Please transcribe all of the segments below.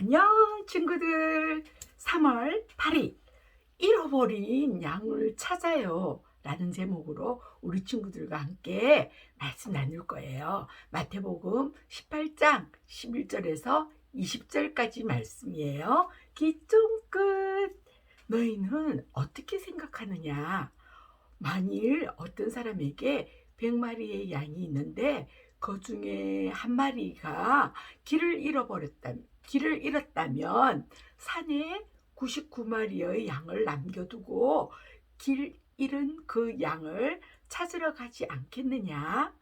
안녕 친구들. 3월 8일. 잃어버린 양을 찾아요. 라는 제목으로 우리 친구들과 함께 말씀 나눌 거예요. 마태복음 18장 11절에서 20절까지 말씀이에요. 기좀 끝. 너희는 어떻게 생각하느냐? 만일 어떤 사람에게 100마리의 양이 있는데 그 중에 한 마리가 길을 잃어버렸다, 길을 잃었다면 산에 99마리의 양을 남겨두고 길 잃은 그 양을 찾으러 가지 않겠느냐?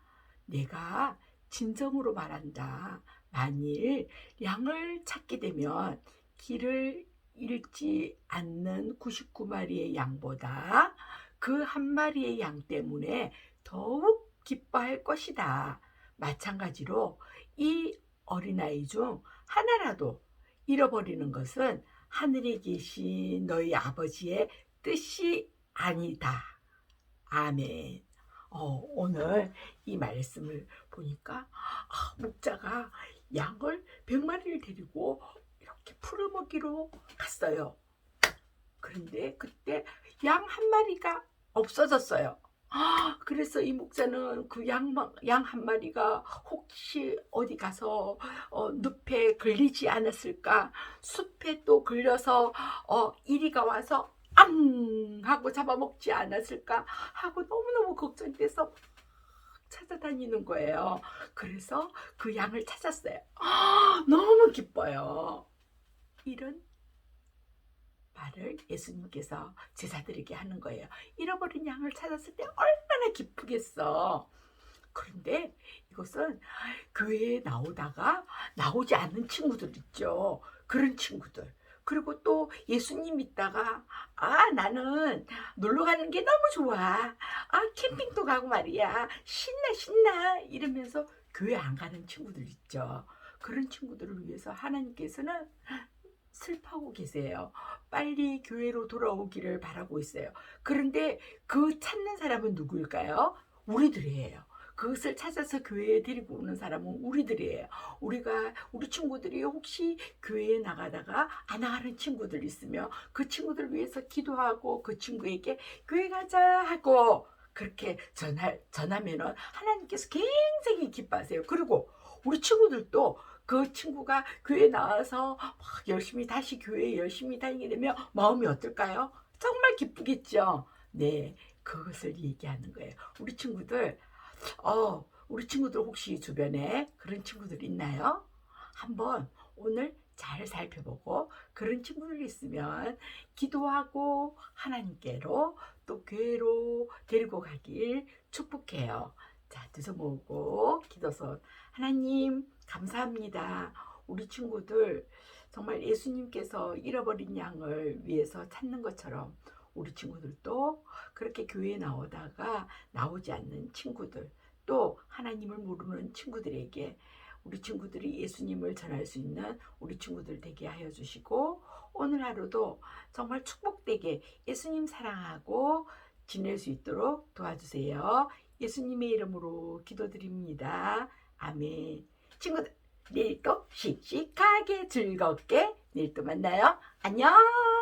내가 진정으로 말한다. 만일 양을 찾게 되면 길을 잃지 않는 99마리의 양보다 그 한 마리의 양 때문에 더욱 기뻐할 것이다. 마찬가지로 이 어린아이 중 하나라도 잃어버리는 것은 하늘에 계신 너희 아버지의 뜻이 아니다. 아멘. 어, 오늘 이 말씀을 보니까 아, 목자가 양을 100마리를 데리고 이렇게 풀어먹기로 갔어요. 그런데 그때 양 한 마리가 없어졌어요. 아, 그래서 이 목자는 그양양한 마리가 혹시 어디 가서 어, 늪에 걸리지 않았을까? 숲에 또 걸려서 어, 이리가 와서 앙 하고 잡아먹지 않았을까? 하고 너무너무 걱정돼서 찾아다니는 거예요. 그래서 그 양을 찾았어요. 아, 너무 기뻐요. 이런 말을 예수님께서 제자들에게 하는 거예요. 잃어버린 양을 찾았을 때 얼마나 기쁘겠어. 그런데 이것은 교회에 나오다가 나오지 않는 친구들 있죠. 그런 친구들. 그리고 또 예수님 믿다가 아 나는 놀러 가는 게 너무 좋아. 아 캠핑도 가고 말이야. 신나 신나 이러면서 교회 안 가는 친구들 있죠. 그런 친구들을 위해서 하나님께서는 슬퍼하고 계세요. 빨리 교회로 돌아오기를 바라고 있어요. 그런데 그 찾는 사람은 누구일까요? 우리들이에요. 그것을 찾아서 교회에 데리고 오는 사람은 우리들이에요. 우리가 우리 친구들이 혹시 교회에 나가다가 안 나가는 친구들 있으면 그 친구들 위해서 기도하고 그 친구에게 교회 가자 하고 그렇게 전할 전하면은 하나님께서 굉장히 기뻐하세요. 그리고 우리 친구들도 그 친구가 교회 나와서 막 열심히 다시 교회에 열심히 다니게 되면 마음이 어떨까요? 정말 기쁘겠죠. 네, 그것을 얘기하는 거예요. 우리 친구들, 어, 우리 친구들 혹시 주변에 그런 친구들 있나요? 한번 오늘 잘 살펴보고 그런 친구들 있으면 기도하고 하나님께로 또 교회로 데리고 가길 축복해요. 자, 두손 모으고 기도선 하나님 감사합니다. 우리 친구들 정말 예수님께서 잃어버린 양을 위해서 찾는 것처럼 우리 친구들도 그렇게 교회에 나오다가 나오지 않는 친구들 또 하나님을 모르는 친구들에게 우리 친구들이 예수님을 전할 수 있는 우리 친구들 되게 하여 주시고 오늘 하루도 정말 축복되게 예수님 사랑하고 지낼 수 있도록 도와주세요. 예수님의 이름으로 기도드립니다. 아멘. 친구들, 내일 또 씩씩하게 즐겁게 내일 또 만나요. 안녕!